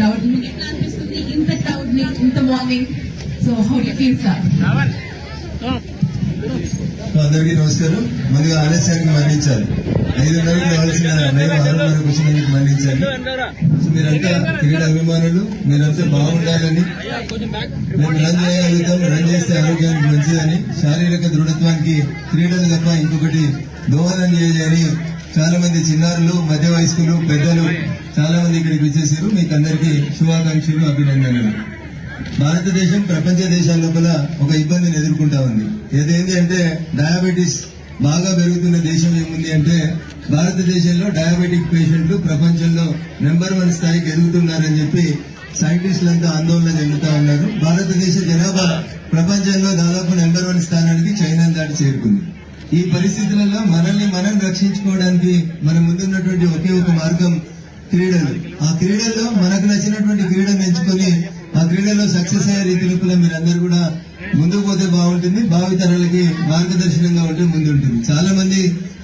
మీకు ఎట్లా అనిపిస్తుంది? ఇంత క్రౌడ్ని ఇంత morning so how do feel sir అందరికీ నమస్కారం. ముందుగా ఆలస్యానికి మన్నించాలి. ఐదున్నరకు రావాల్సిన మేము ఆరున్నరకు వచ్చినందుకు మన్నించాలి. సో మీరంతా క్రీడా అభిమానులు మీరంతా బాగుండాలని. మేము రన్ చేయగలుగుతాం రన్ చేస్తే ఆరోగ్యానికి మంచిదని శారీరక దృఢత్వానికి క్రీడలు తప్ప ఇంకొకటి దోహదం చేయని చాలా మంది చిన్నారులు మధ్య వయస్కులు పెద్దలు చాలా మంది ఇక్కడికి వచ్చేసారు. మీకు అందరికీ శుభాకాంక్షలు అభినందనలు. భారతదేశం ప్రపంచ దేశాల లోపల ఒక ఇబ్బందిని ఎదుర్కొంటా ఉంది. ఏదేంటి అంటే డయాబెటీస్ బాగా పెరుగుతున్న దేశం ఏముంది అంటే భారతదేశంలో డయాబెటిక్ పేషెంట్లు ప్రపంచంలో నెంబర్ వన్ స్థాయికి ఎదుగుతున్నారని చెప్పి సైంటిస్టులంతా ఆందోళన చెందుతా ఉన్నారు. భారతదేశ జనాభా ప్రపంచంలో దాదాపు నెంబర్ వన్ స్థానానికి చైనా దాటి చేరుకుంది. ఈ పరిస్థితులలో మనల్ని మనం రక్షించుకోవడానికి మన ముందున్నటువంటి ఒకే ఒక మార్గం క్రీడలు. ఆ క్రీడల్లో మనకు నచ్చినటువంటి క్రీడను ఎంచుకొని ఆ క్రీడలో సక్సెస్ అయ్యే రీతిలో కూడా మీరందరూ కూడా ముందుకు పోతే బాగుంటుంది. భావితరాలకి మార్గదర్శనంగా ఉంటే ముందు ఉంటుంది చాలా మంది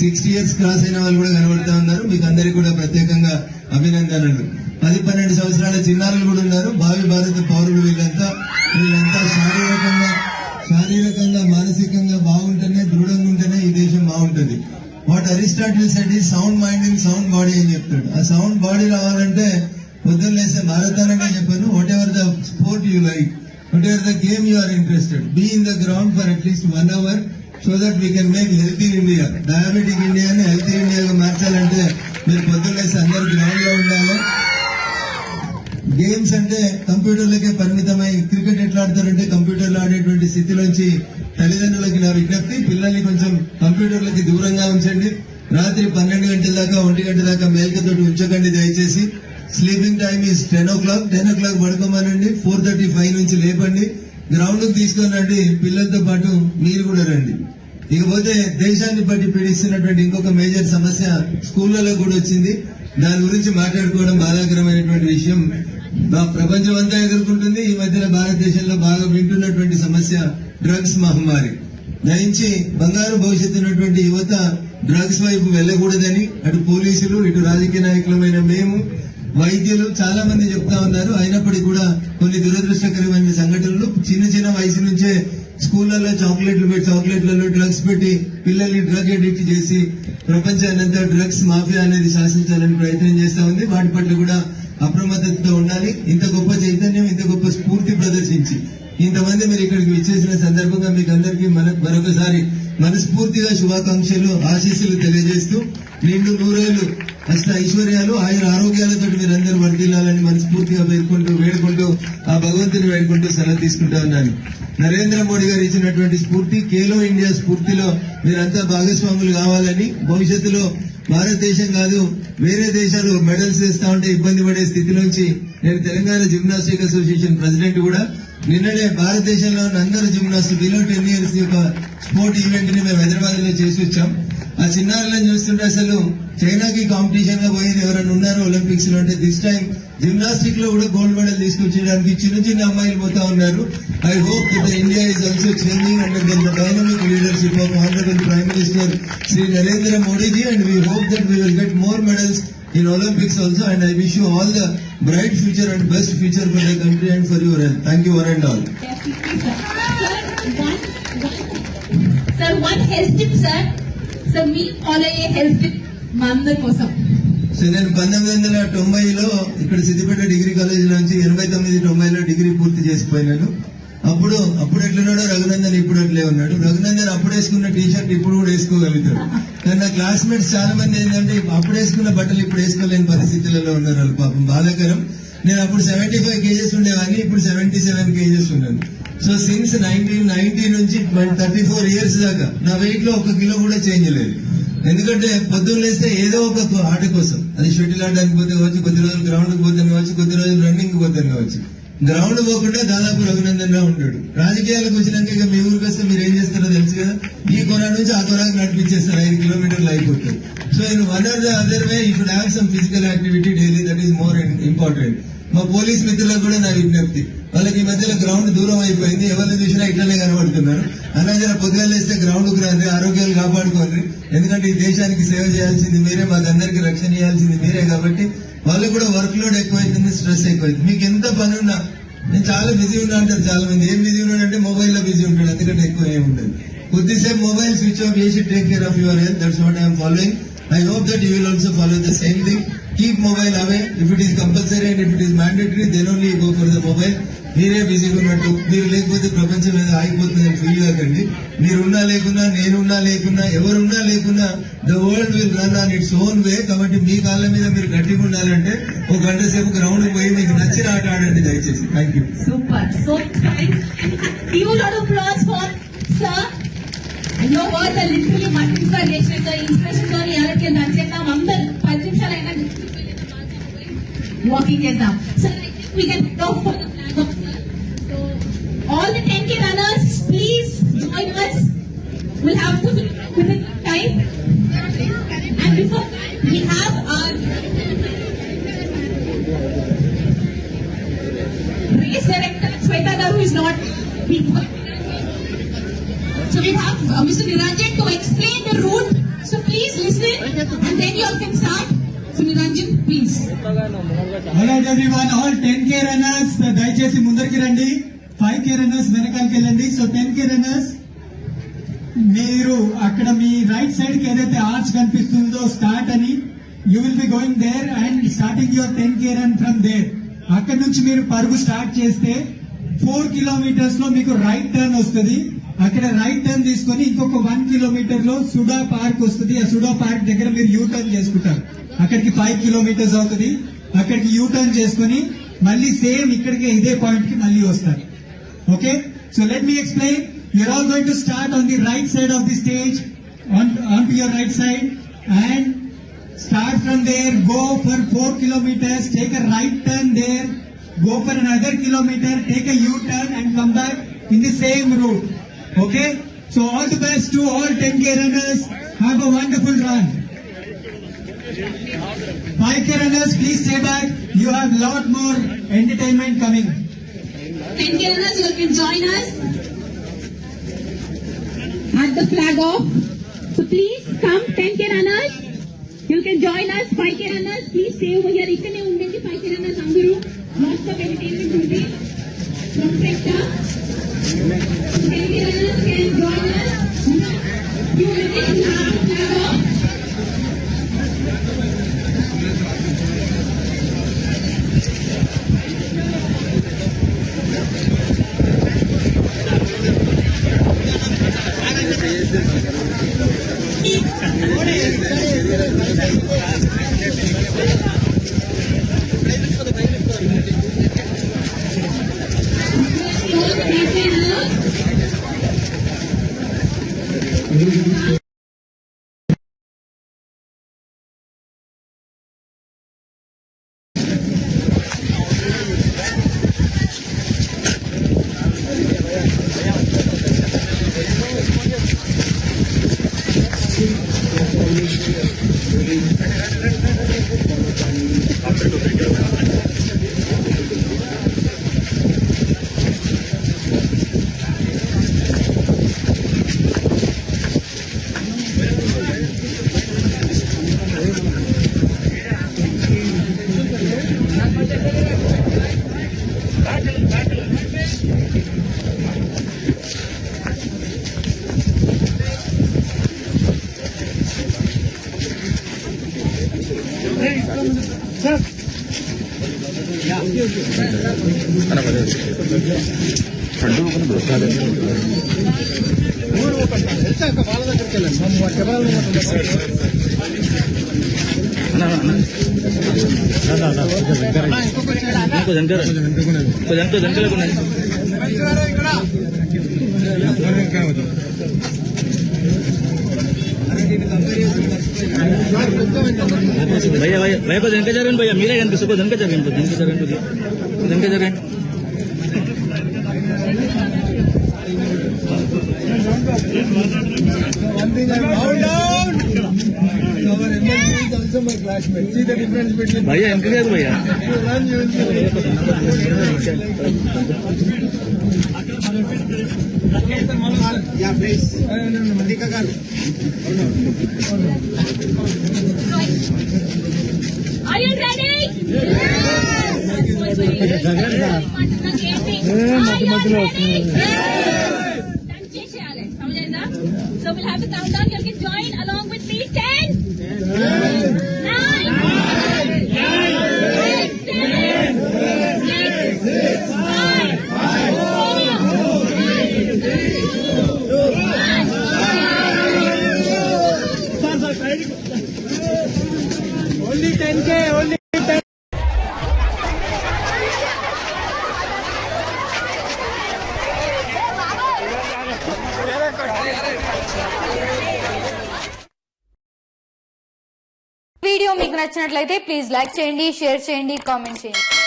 సిక్స్టీ ఇయర్స్ క్రాస్ అయిన వాళ్ళు కూడా కనబడుతూ ఉన్నారు. మీకు అందరికీ కూడా ప్రత్యేకంగా అభినందనలు. పది పన్నెండు సంవత్సరాల చిన్నారులు కూడా ఉన్నారు. భావి భారత పౌరులు వీళ్ళంతా. వీళ్ళంతా శారీరకంగా ఉంటుంది వాట్ అరిస్టాటిల్ సెట్ ఈ sound mind in sound body అని చెప్తాడు. ఆ సౌండ్ బాడీ రావాలంటే పొద్దున్న లేసే మారతాననే చెప్పాను whatever the sport you like whatever the game you are interested be in the ground for at least one hour so that we can make healthy India diabetic ఇండియాని healthy ఇండియాగా మార్చాలంటే మీరు పొద్దున్న లేస్తే అందరు గ్రౌండ్లో ఉండాలి. గేమ్స్ అంటే కంప్యూటర్లకే పరిమితమై క్రికెట్ ఎట్లా ఆడతారంటే కంప్యూటర్లో ఆడేటువంటి స్థితిలోంచి తల్లిదండ్రులకి నా విజ్ఞప్తి పిల్లల్ని కొంచెం కంప్యూటర్లకి దూరంగా ఉంచండి. రాత్రి పన్నెండు గంటల దాకా ఒంటి గంట దాకా మేల్కతో ఉంచకండి దయచేసి. Sleeping time is ten o'clock ten o'clock పడుకోమనండి. Four thirty five నుంచి లేపండి. గ్రౌండ్కి తీసుకొని రండి. పిల్లలతో పాటు మీరు కూడా రండి. ఇకపోతే దేశాన్ని బట్టి పీడిస్తున్నటువంటి ఇంకొక మేజర్ సమస్య స్కూళ్ళలో కూడా వచ్చింది. దాని గురించి మాట్లాడుకోవడం బాధాకరమైనటువంటి విషయం. ప్రపంచం అంతా ఎదుర్కొంటుంది. ఈ మధ్యన భారతదేశంలో బాగా వింటున్నటువంటి సమస్య డ్రగ్స్ మహమ్మారి. దయించి బంగారు భవిష్యత్తు ఉన్నటువంటి యువత డ్రగ్స్ వైపు వెళ్ళకూడదని అటు పోలీసులు ఇటు రాజకీయ నాయకులమైన మేము వైద్యులు చాలా మంది చెప్తా ఉన్నారు. అయినప్పటికీ కూడా కొన్ని దురదృష్టకరమైన సంఘటనలు. చిన్న చిన్న వయసు నుంచే స్కూళ్ళలో చాక్లెట్లు పెట్టి చాక్లెట్లలో డ్రగ్స్ పెట్టి పిల్లల్ని డ్రగ్ అడిక్ట్ చేసి ప్రపంచాన్నంతా డ్రగ్స్ మాఫియా అనేది శాసించాలని ప్రయత్నం చేస్తా ఉంది. వాటి పట్ల కూడా అప్రమత్తతో ఉండాలి. ఇంత గొప్ప చైతన్యం ఇంత గొప్ప స్ఫూర్తి ప్రదర్శించి. ఇంతమంది మీరు ఇక్కడికి విచ్చేసిన సందర్భంగా మీకు అందరికీ మన మరొకసారి మనస్ఫూర్తిగా శుభాకాంక్షలు ఆశీస్సులు తెలియజేస్తూ నిండు నూరేళ్ళు అష్ట ఐశ్వర్యాలు ఆయన ఆరోగ్యాలతో మీరందరూ వర్దిల్లాలని మనస్ఫూర్తిగా పేర్కొంటూ వేడుకుంటూ ఆ భగవంతుని వేడుకుంటూ సెలవు తీసుకుంటా ఉన్నాను. నరేంద్ర మోడీ గారు ఇచ్చినటువంటి స్ఫూర్తి కేలో ఇండియా స్ఫూర్తిలో మీరంతా భాగస్వాములు కావాలని భవిష్యత్తులో భారతదేశం కాదు వేరే దేశాలు మెడల్స్ తెస్తా ఉంటే ఇబ్బంది పడే స్థితిలోంచి నేను తెలంగాణ జిమ్నాస్టిక్ అసోసియేషన్ ప్రెసిడెంట్ కూడా. నిన్ననే భారతదేశంలో అందరూ జిమ్నాస్ట్ బిలో టెన్ ఇయర్స్ యొక్క స్పోర్ట్ ఈవెంట్ని మేము హైదరాబాద్లో చేసి వచ్చాం. ఆ చిన్నారులను చూస్తుంటే అసలు చైనాకి కాంపిటీషన్గా పోయేది ఎవరైనా ఉన్నారో ఒలింపిక్స్లో? అంటే దిస్ టైం జిమ్నాస్టిక్లో కూడా గోల్డ్ మెడల్ తీసుకొచ్చేయడానికి చిన్న చిన్న అమ్మాయిలు పోతా ఉన్నారు. I hope the India is also changing under the dynamic leadership of honourable prime minister Shri Narendra Modiji and we hope that we will get more medals in Olympics also and I wish you all the bright future and best future for the country and for your health thank you one and all. Sir one health tip sir sir me follow అయ్యే health tip మా అందరి కోసం so నేను పంతొమ్మిది వందల తొంభైలో ఇక్కడ Siddipet degree college నుంచి ఎనభై తొమ్మిది తొంభైలో డిగ్రీ పూర్తి చేసిపోయినాను అప్పుడు అప్పుడు ఎట్లున్నాడో రఘునందన్ ఇప్పుడు అట్లే ఉన్నాడు. రఘునందన్ అప్పుడు వేసుకున్న టీ షర్ట్ ఇప్పుడు కూడా వేసుకోగలుగుతాడు. కానీ నా క్లాస్మేట్స్ చాలా మంది ఏంటంటే అప్పుడు వేసుకున్న బట్టలు ఇప్పుడు వేసుకోలేని పరిస్థితులలో ఉన్నారు వాళ్ళు పాపం. బాధాకరం. నేను అప్పుడు సెవెంటీ ఫైవ్ కేజెస్ ఉండేవాడిని ఇప్పుడు సెవెంటీ సెవెన్ కేజెస్ ఉన్నాను. సో సిన్స్ నైన్టీన్ నైన్టీ నుంచి థర్టీ ఫోర్ ఇయర్స్ దాకా నా వెయిట్లో ఒక కిలో కూడా చేంజ్ లేదు. ఎందుకంటే పొద్దున్న లేస్తే ఏదో ఒక ఆట కోసం. అది షటిల్ ఆడడానికి పోతే కావచ్చు కొద్ది రోజులు గ్రౌండ్కి పోతే కావచ్చు కొద్ది రోజులు రన్నింగ్ పోతే కావచ్చు. గ్రౌండ్ పోకుండా దాదాపు రఘునందన్ రావు ఉంటాడు. రాజకీయాలకు వచ్చినాక ఇక మీ ఊరికి వస్తే మీరు ఏం చేస్తారో తెలుసు కదా? ఈ కొన నుంచి ఆ కొనకు నడిపించేస్తారు ఐదు కిలోమీటర్లు అయిపోతుంది so in one or the other way you have some physical activity daily that is more important మా పోలీస్ మిత్రులకు కూడా నా విజ్ఞప్తి. వాళ్ళకి ఈ మధ్యలో గ్రౌండ్ దూరం అయిపోయింది. ఎవరిని చూసినా ఇట్లనే కనబడుతున్నారు. అలా పొద్దుగా లేస్తే వేస్తే గ్రౌండ్ ఆరోగ్యాలు కాపాడుకోండి. ఎందుకంటే ఈ దేశానికి సేవ చేయాల్సింది మీరే మాకందరికి రక్షణ ఇవ్వాల్సింది మీరే కాబట్టి వాళ్ళకి కూడా వర్క్ లోడ్ ఎక్కువైతుంది స్ట్రెస్ ఎక్కువైంది మీకు ఎంత పని ఉన్నా నేను చాలా బిజీ ఉన్నా అంటారు చాలా మంది ఏం బిజీ ఉన్నాడంటే అంటే మొబైల్లో బిజీ ఉంటాడు ఎందుకంటే ఎక్కువ ఏమి ఉంటుంది కొద్దిసేపు మొబైల్ స్విచ్ ఆఫ్ చేసి take care of your health that's what I'm following I hope that you will also follow the same thing keep mobile away if it is compulsory and if it is mandatory then only go for the mobile మీరే బిజీగా ఉన్నట్టు మీరు లేకపోతే ప్రపంచం మీద ఆగిపోతుందని feel కాకండి. మీరున్నా లేకున్నా నేనున్నా లేకున్నా ఎవరున్నా లేకున్నా the world will run on its own way కాబట్టి మీ కాళ్ళ మీద మీరు గట్టిగా ఉండాలంటే ఒక గంట సేపు గ్రౌండ్ పోయి మీకు నచ్చిన ఆట ఆడండి దయచేసి. Thank you Super. So, give a lot of applause for sir. Your words are literally my inspiration. The inspiration తో ఎవరికి నచ్చేద్దాం అందరు పది నిమిషాలు అయినా వాకింగ్ చేద్దాం so we can go for the flag of sir. So, all the 10k runners, please join us. We'll have to within time. And before that, we have our race director Shweta Garu is not being Mr. Niranjan to explain the route. So please listen and then you all can start. So Niranjan, please. Everyone all ten K runners దయచేసి ముందరికి రండి five కే runners వెనకాలకి వెళ్ళండి so ten K runners మీరు అక్కడ మీ right సైడ్కి ఏదైతే arch కనిపిస్తుందో start అని you will be going there and starting your ten K run from there అక్కడ నుంచి మీరు పరుగు స్టార్ట్ చేస్తే ఫోర్ కిలోమీటర్స్లో మీకు రైట్ టర్న్ వస్తుంది అక్కడ రైట్ టర్న్ తీసుకొని ఇంకొక వన్ కిలోమీటర్లో సుడా పార్క్ వస్తుంది. ఆ సుడా పార్క్ దగ్గర మీరు యూ టర్న్ చేసుకుంటారు. అక్కడికి ఫైవ్ కిలోమీటర్స్ అవుతుంది. అక్కడికి యూ టర్న్ చేసుకొని మళ్ళీ సేమ్ ఇక్కడికి ఇదే పాయింట్కి మళ్ళీ వస్తారు. Okay so let me explain your all going to start on the right side of the stage on to your right side and Start from there, go for four kilometers, take a right turn there, go for another kilometer, take a U-turn and come back in the same route. Okay? So all the best to all 10k runners. Have a wonderful run. 5k runners, please stay back. You have lot more entertainment coming. 10 runners, you can join us at the flag off. So please come 10k runners. You can join us 5k runners. Please stay over here. ఇక్కడనే ఉండండి 5k runners అందరూ. Lots of entertainment ఉంది. From sector. 10k runners can join us. You will get ఇంకో జంకర్ ఇంకో జంకర్ జంకర్ ఉన్నాయి భయ్యా భయ్యా భయ్యా కొంచెం వెనక జరగండి భయ్యా మీరే కనిపిస్తుంది కొంచెం వెనక జరగండి కొంచెం వెనక జరగండి కొంచెం వెనక జరగండి Our MLC is Are you ready? Yes. So we'll have a countdown. You can join along with me. Ten. నచ్చినట్లయితే ప్లీజ్ లైక్ చేయండి షేర్ చేయండి కామెంట్ చేయండి.